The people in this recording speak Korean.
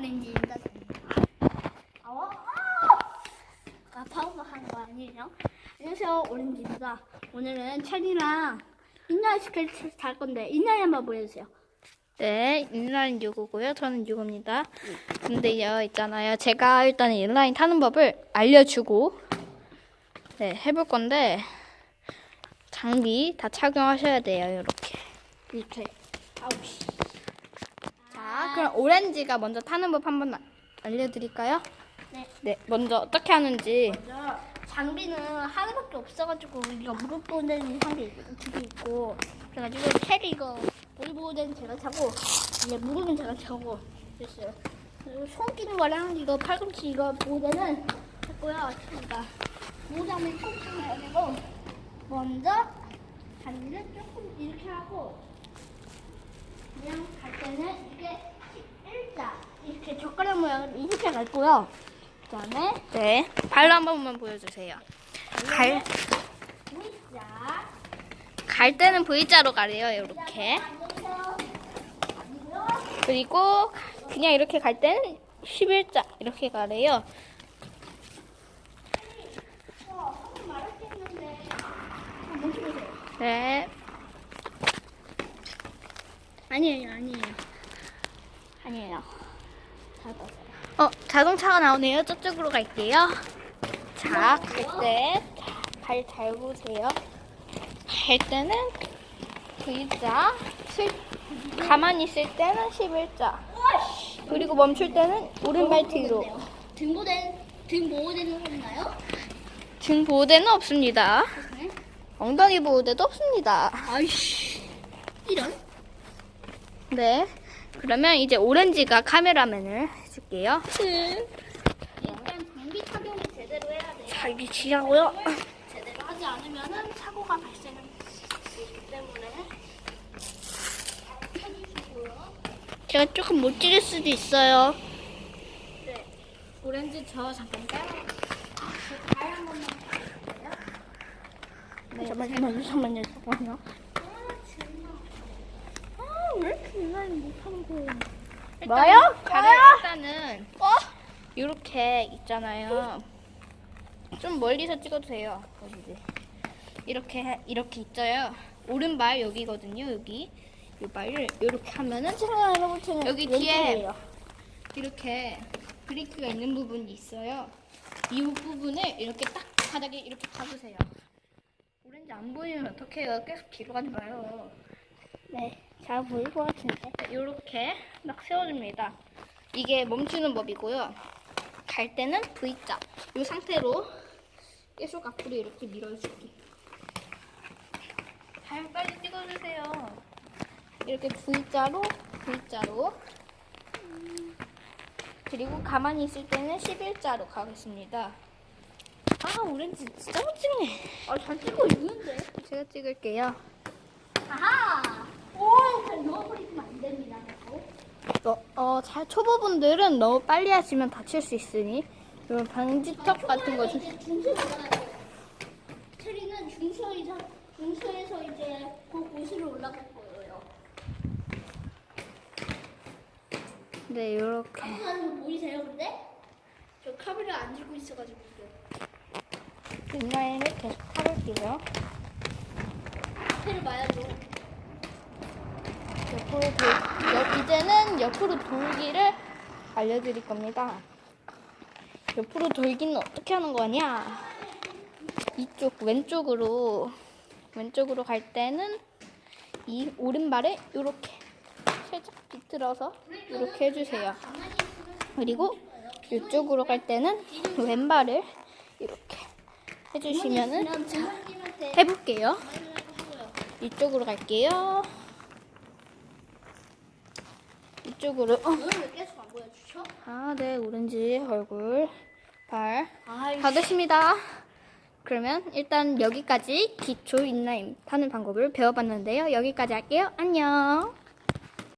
오렌지 인사드립니다. 아와 아 파우더 하는 거 아니에요? 안녕하세요 오렌지입니다. 오늘은 찬이랑 인라인 스케이트 탈 건데 인라인 한번 보여주세요. 네, 인라인 요거고요. 저는 요겁니다. 근데요, 있잖아요. 제가 일단 인라인 타는 법을 알려주고, 네, 해볼 건데, 장비 다 착용하셔야 돼요, 이렇게. 이렇게 아우씨. 자, 그럼 오렌지가 먼저 타는 법 한번 아- 알려드릴까요? 네. 네, 먼저 어떻게 하는지. 먼저 장비는 하나밖에 없어가지고 이거 무릎 보호대는 한개 두개 있고 그래가지고 캐리 이거 머리 보호대는 제가 차고 이제 무릎은 제가 차고 그랬어요. 그리고 손 끼는 거랑 이거 팔꿈치 이거 보호대는 했고요. 그러니까 보호장을 꼭 해야 되고 먼저 다리를 조금 이렇게 하고 그냥 갈 때는 이게 이렇게 갈고요. 그다음에 네, 발로 한 번만 보여주세요. 갈, V자 갈 때는 V자로 가래요, 이렇게. 그리고 그냥 이렇게 갈 때는 11자 이렇게 가래요. 네. 아니에요, 아니에요. 아니에요. 잘 봤어요. 어, 자동차가 나오네요. 저쪽으로 갈게요. 자, 갈 때, 발잘 보세요. 갈 때는 V자, 슬, 가만히 있을 때는 11자, 그리고 멈출 때는 오른발 뒤로. 등보대 등 보호대는 없나요? 등 보호대는 없습니다. 네. 엉덩이 보호대도 없습니다. 아이씨. 이런? 네. 그러면 이제 오렌지가 카메라맨을 해줄게요. 일단 장비 착용을 제대로 해야 돼요. 자, 이게 지하고요. 제대로 하지 않으면은 사고가 발생할 수 있기 때문에 잘 해주시고요. 제가 조금 못 찍을 수도 있어요. 네. 오렌지 저 잠깐 따라. 발한 번만 해주세요. 네, 잠깐만요, 잠깐만요, 잠깐만요. 아, 정말. 아, 왜 이렇게 인라인 못하는 거예요? 뭐요? 뭐요? 일단은 이렇게 있잖아요. 좀 멀리서 찍어도 돼요. 어디지? 이렇게 해- 이렇게 있어요. 오른발 여기거든요. 여기 이 발을 이렇게 하면은 여기 뒤에 왼쪽이에요. 이렇게 브레이크가 있는 부분이 있어요. 이 부분을 이렇게 딱 바닥에 이렇게 잡으세요. 오렌지 안 보이면 어떡해요? 계속 뒤로 가지 마요. 네, 잘 보일 것 같은데. 이렇게 딱 세워줍니다. 이게 멈추는 법이고요. 갈 때는 V자. 이 상태로 계속 앞으로 이렇게 밀어주기. 잘 빨리 찍어주세요. 이렇게 V자로, V자로. 그리고 가만히 있을 때는 11자로 가겠습니다. 아, 오렌지 진짜 못 찍네. 아, 잘 찍고 있는데. 제가 찍을게요. 아하! 오, 잘 넣어버리면 안 됩니다. 어, 어, 잘 초보분들은 너무 빨리 하시면 다칠 수 있으니 이런 방지턱 같은 거. 체리는 중수 이상, 중수에서 이제 그 고수로 올라갈 거예요. 네, 이렇게. 하는 거 보이세요, 근데? 저 카메라 안 들고 있어가지고 지금. 인라인을 계속 타볼게요. 앞에를 봐야죠. 옆으로 돌, 옆, 이제는 옆으로 돌기를 알려드릴 겁니다. 옆으로 돌기는 어떻게 하는 거냐? 이쪽 왼쪽으로 왼쪽으로 갈 때는 이 오른발을 이렇게 살짝 비틀어서 이렇게 해주세요. 그리고 이쪽으로 갈 때는 왼발을 이렇게 해주시면은 해볼게요. 이쪽으로 갈게요. 이쪽으로. 어. 왜 계속 안 보여주셔? 아, 네, 오렌지 얼굴, 발 아, 다 됐습니다. 그러면 일단 여기까지 기초 인라인 타는 방법을 배워봤는데요. 여기까지 할게요. 안녕.